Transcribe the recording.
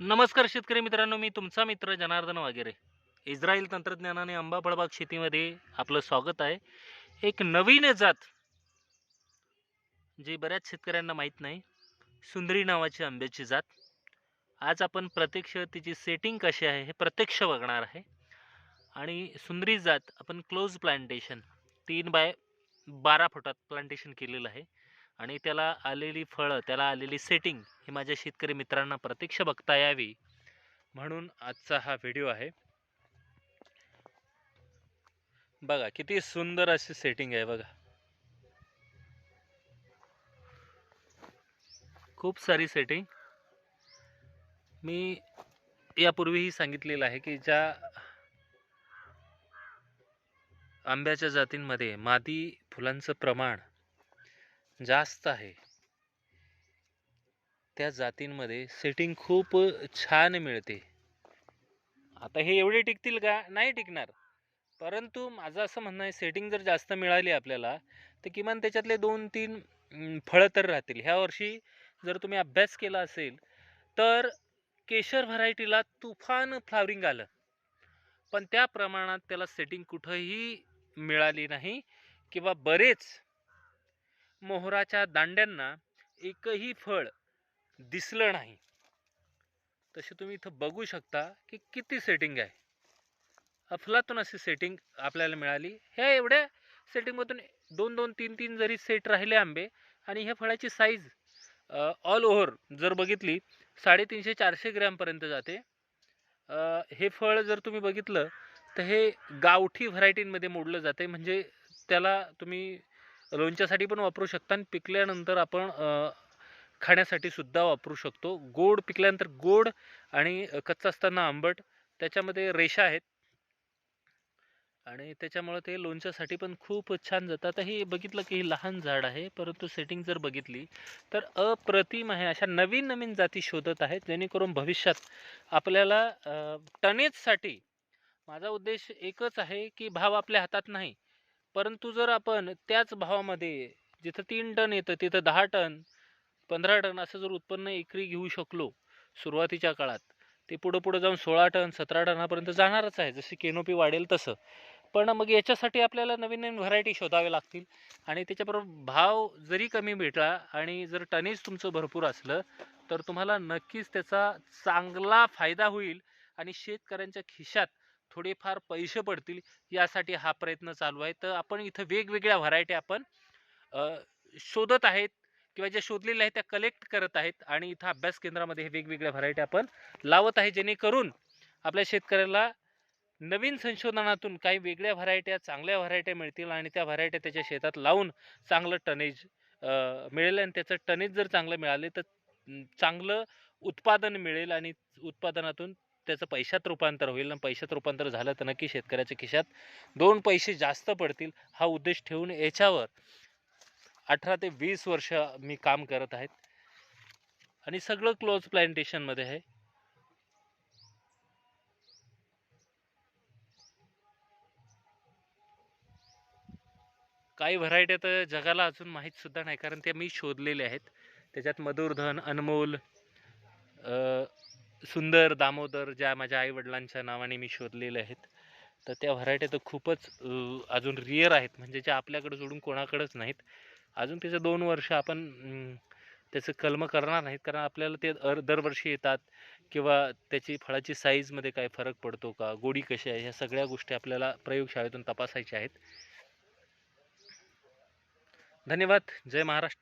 नमस्कार शेतकरी मित्रांनो मी तुमचा मित्र जनार्दन वगैरे इस्रायल तंत्रज्ञानाने आंबा फळबाग शेतीमध्ये आपलं स्वागत आहे. एक नवीन जात जी बऱ्याच शेतकऱ्यांना माहीत नाही सुंदरी नावाची आंब्याची जात. आज आपण प्रत्यक्ष तिची सेटिंग कशी आहे हे प्रत्यक्ष बघणार आहे. आणि सुंदरी जात आपण क्लोज प्लांटेशन तीन बाय बारा फुटात प्लांटेशन केलेलं आहे. आणि त्याला आलेली फळं त्याला आलेली सेटिंग ही माझ्या शेतकरी मित्रांना प्रत्यक्ष बघता यावी म्हणून आजचा हा व्हिडिओ आहे. बघा किती सुंदर अशी सेटिंग आहे बघा. खूप सारी सेटिंग मी यापूर्वीही सांगितलेलं आहे की ज्या आंब्याच्या जातींमध्ये मादी फुलांचं प्रमाण जास्त आहे त्या जातींमध्ये सेटिंग खूप छान मिळते. आता हे एवढे टिकतील का? नाही टिकणार. परंतु माझं असं म्हणणं आहे सेटिंग जर जास्त मिळाली आपल्याला तर किमान त्याच्यातले दोन तीन फळं तर राहतील. ह्या वर्षी जर तुम्ही अभ्यास केला असेल तर केशर व्हरायटीला तुफान फ्लावरिंग आलं. पण त्या प्रमाणात त्याला सेटिंग कुठंही मिळाली नाही किंवा बरेच मोहराच्या दांड्यांना एकही फळ दिसलं नाही. तसे तुम्ही इथं बघू शकता की किती सेटिंग आहे. अफलातून अशी सेटिंग आपल्याला मिळाली. ह्या एवढ्या सेटिंगमधून दोन दोन तीन तीन जरी सेट राहिले आंबे आणि ह्या फळाची साईज ऑल ओव्हर जर बघितली साडेतीनशे चारशे ग्रॅमपर्यंत जाते. हे फळ जर तुम्ही बघितलं तर हे गावठी व्हरायटींमध्ये मोडलं जाते. म्हणजे त्याला तुम्ही लोणच्यासाठी पण वापरू शकता आणि पिकल्यानंतर आपण खाण्यासाठी सुद्धा वापरू शकतो. गोड पिकल्यानंतर गोड आणि कच्चा असताना आंबट त्याच्यामध्ये रेषा आहेत. आणि त्याच्यामुळे ते लोणच्यासाठी पण खूप छान जातं आता हे बघितलं की ही लहान झाड आहे परंतु सेटिंग जर बघितली तर अप्रतिम आहे. अशा नवीन नवीन जाती शोधत आहेत जेणेकरून भविष्यात आपल्याला टनेजसाठी माझा उद्देश एकच आहे की भाव आपल्या हातात नाही. परंतु जर आपण त्याच भावामध्ये जिथं तीन टन येतं तिथं दहा टन पंधरा टन असं जर उत्पन्न एकरी घेऊ शकलो सुरुवातीच्या काळात ते पुढं पुढं जाऊन सोळा टन सतरा टनापर्यंत जाणारच आहे. जशी केनोपी वाढेल तसं. पण मग याच्यासाठी आपल्याला नवीन नवीन व्हरायटी शोधावे लागतील आणि त्याच्याबरोबर भाव जरी कमी भेटला आणि जर टनेज तुमचं भरपूर असलं तर तुम्हाला नक्कीच त्याचा चांगला फायदा होईल आणि शेतकऱ्यांच्या खिशात थोडेफार पैसे पडतील यासाठी हा प्रयत्न चालू आहे. तर आपण इथं वेगवेगळ्या व्हरायटी आपण शोधत आहेत. किंवा ज्या शोधलेल्या आहेत त्या कलेक्ट करत आहेत आणि इथं अभ्यास केंद्रामध्ये हे वेगवेगळ्या व्हरायटी आपण लावत आहे जेणेकरून आपल्या शेतकऱ्याला नवीन संशोधनातून काही वेगळ्या व्हरायट्या चांगल्या व्हरायट्या मिळतील आणि त्या व्हरायट्या त्याच्या शेतात लावून चांगलं टनेज मिळेल आणि त्याचं टनेज जर चांगलं मिळाले तर चांगलं उत्पादन मिळेल आणि उत्पादनातून त्याचं पैशात रूपांतर होईल. आणि पैशात रूपांतर झालं तर नक्की शेतकऱ्याच्या खिशात दोन पैसे जास्त पडतील हा उद्देश ठेवून याच्यावर अठरा ते वीस वर्ष मी काम करत आहेत. आणि सगळं क्लोज प्लांटेशनमध्ये आहे. काही व्हरायट्या तर जगाला अजून माहीतसुद्धा नाही कारण त्या मी शोधलेल्या आहेत. त्याच्यात मधुरधन अनमोल सुंदर दामोदर ज्या माझ्या आईवडिलांच्या नावाने मी शोधलेल्या आहेत. तर त्या व्हरायट्या तर खूपच अजून रिअर आहेत. म्हणजे ज्या आपल्याकडे सोडून कोणाकडेच नाहीत. अजून त्याचं दोन वर्ष आपण त्याचं कलम करणार नाहीत. कारण आपल्याला ते अर दरवर्षी येतात. किंवा त्याची फळाची साईजमध्ये काय फरक पडतो का? गोडी कशी आहे? ह्या सगळ्या गोष्टी आपल्याला प्रयोगशाळेतून तपासायच्या आहेत. धन्यवाद. जय महाराष्ट्र.